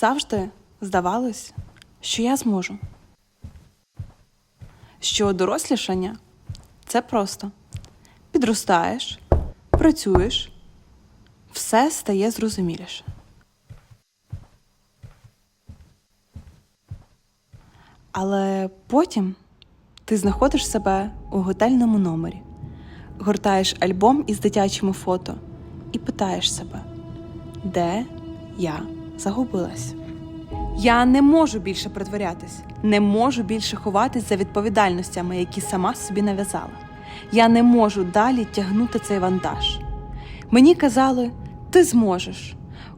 Завжди здавалось, що я зможу. Що дорослішання це просто. Підростаєш, працюєш, все стає зрозуміліше. Але потім ти знаходиш себе у готельному номері, гортаєш альбом із дитячими фото і питаєш себе, де я загубилась. Я не можу більше притворятись, не можу більше ховатись за відповідальностями, які сама собі нав'язала. Я не можу далі тягнути цей вантаж. Мені казали, ти зможеш.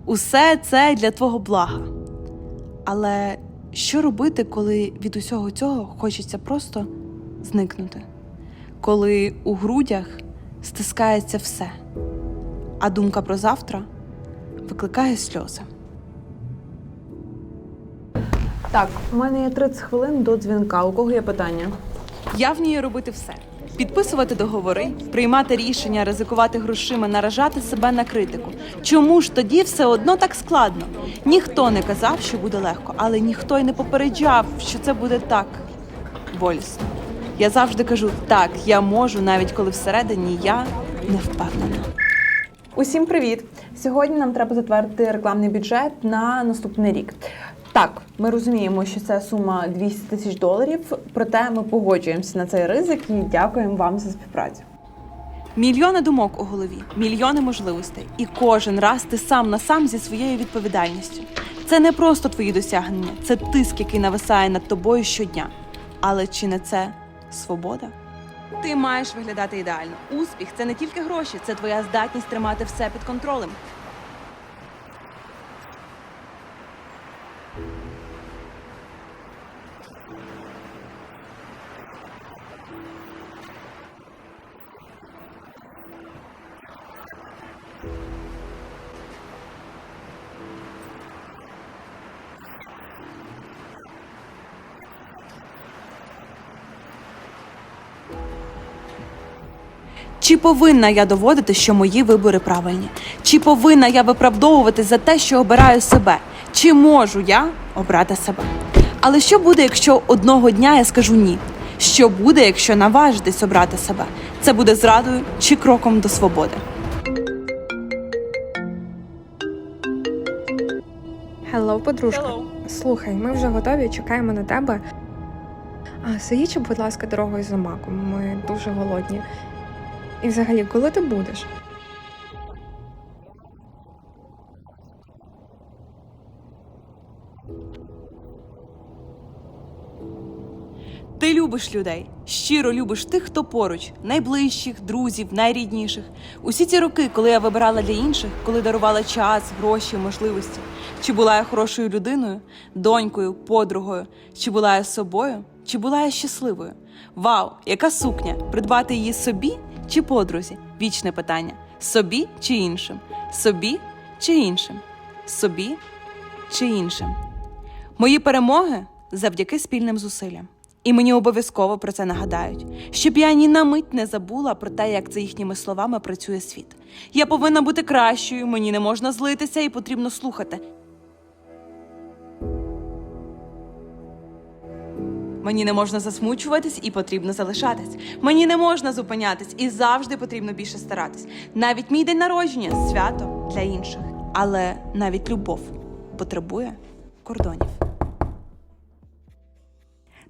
Усе це для твого блага. Але що робити, коли від усього цього хочеться просто зникнути? Коли у грудях стискається все, а думка про завтра викликає сльози. Так, у мене є 30 хвилин до дзвінка. У кого є питання? Я вмію робити все: підписувати договори, приймати рішення, ризикувати грошима, наражати себе на критику. Чому ж тоді все одно так складно? Ніхто не казав, що буде легко, але ніхто й не попереджав, що це буде так болісно. Я завжди кажу так, я можу, навіть коли всередині я не впевнена. Усім привіт! Сьогодні нам треба затвердити рекламний бюджет на наступний рік. Так, ми розуміємо, що це сума 200 тисяч доларів, проте ми погоджуємося на цей ризик і дякуємо вам за співпрацю. Мільйони думок у голові, мільйони можливостей, і кожен раз ти сам на сам зі своєю відповідальністю. Це не просто твої досягнення, це тиск, який нависає над тобою щодня. Але чи не це свобода? Ти маєш виглядати ідеально. Успіх це не тільки гроші, це твоя здатність тримати все під контролем. Чи повинна я доводити, що мої вибори правильні? Чи повинна я виправдовувати за те, що обираю себе? Чи можу я обрати себе? Але що буде, якщо одного дня я скажу ні? Що буде, якщо наважитись обрати себе? Це буде зрадою чи кроком до свободи? Хеллоу, подружка. Слухай, ми вже готові, чекаємо на тебе. А заїдь, будь ласка, дорогою за маком. Ми дуже голодні. І взагалі, коли ти будеш? Ти любиш людей, щиро любиш тих, хто поруч, найближчих, друзів, найрідніших. Усі ці роки, коли я вибирала для інших, коли дарувала час, гроші, можливості. Чи була я хорошою людиною, донькою, подругою, чи була я собою, чи була я щасливою? Вау, яка сукня! Придбати її собі чи подрузі? Вічне питання: собі чи іншим? Собі чи іншим? Собі чи іншим? Мої перемоги завдяки спільним зусиллям. І мені обов'язково про це нагадають, щоб я ні на мить не забула про те, як за їхніми словами працює світ. Я повинна бути кращою, мені не можна злитися і потрібно слухати. Мені не можна засмучуватись і потрібно залишатись. Мені не можна зупинятись і завжди потрібно більше старатись. Навіть мій день народження свято для інших. Але навіть любов потребує кордонів.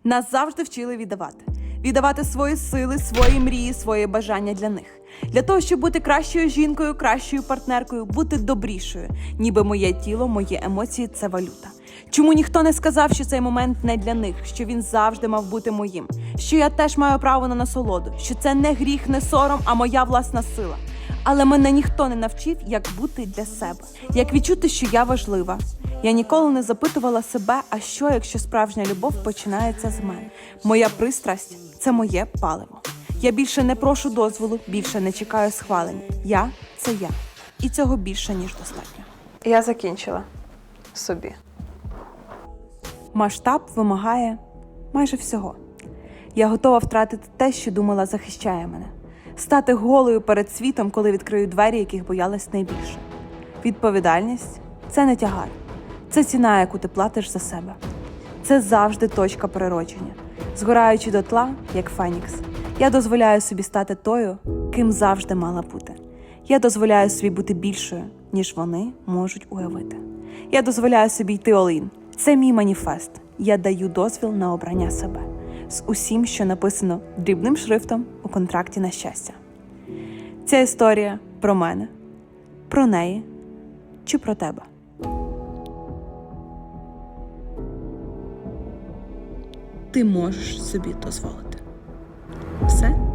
Нас завжди вчили віддавати. Віддавати свої сили, свої мрії, свої бажання для них. Для того, щоб бути кращою жінкою, кращою партнеркою, бути добрішою. Ніби моє тіло, мої емоції це валюта. Чому ніхто не сказав, що цей момент не для них, що він завжди мав бути моїм, що я теж маю право на насолоду, що це не гріх, не сором, а моя власна сила. Але мене ніхто не навчив, як бути для себе, як відчути, що я важлива. Я ніколи не запитувала себе, а що, якщо справжня любов починається з мене. Моя пристрасть це моє паливо. Я більше не прошу дозволу, більше не чекаю схвалення. Я це я. І цього більше, ніж достатньо. Я закінчила собі. Масштаб вимагає майже всього. Я готова втратити те, що думала захищає мене, стати голою перед світом, коли відкрию двері, яких боялась найбільше. Відповідальність це не тягар, Це ціна, яку ти платиш за себе. Це завжди точка природження. Згораючи дотла, як Фенікс, я дозволяю собі стати тою, ким завжди мала бути. Я дозволяю собі бути більшою, ніж вони можуть уявити. Я дозволяю собі йти олін. Це мій маніфест. Я даю дозвіл на обрання себе з усім, що написано дрібним шрифтом у контракті на щастя. Ця історія про мене, про неї чи про тебе. Ти можеш собі дозволити. Все?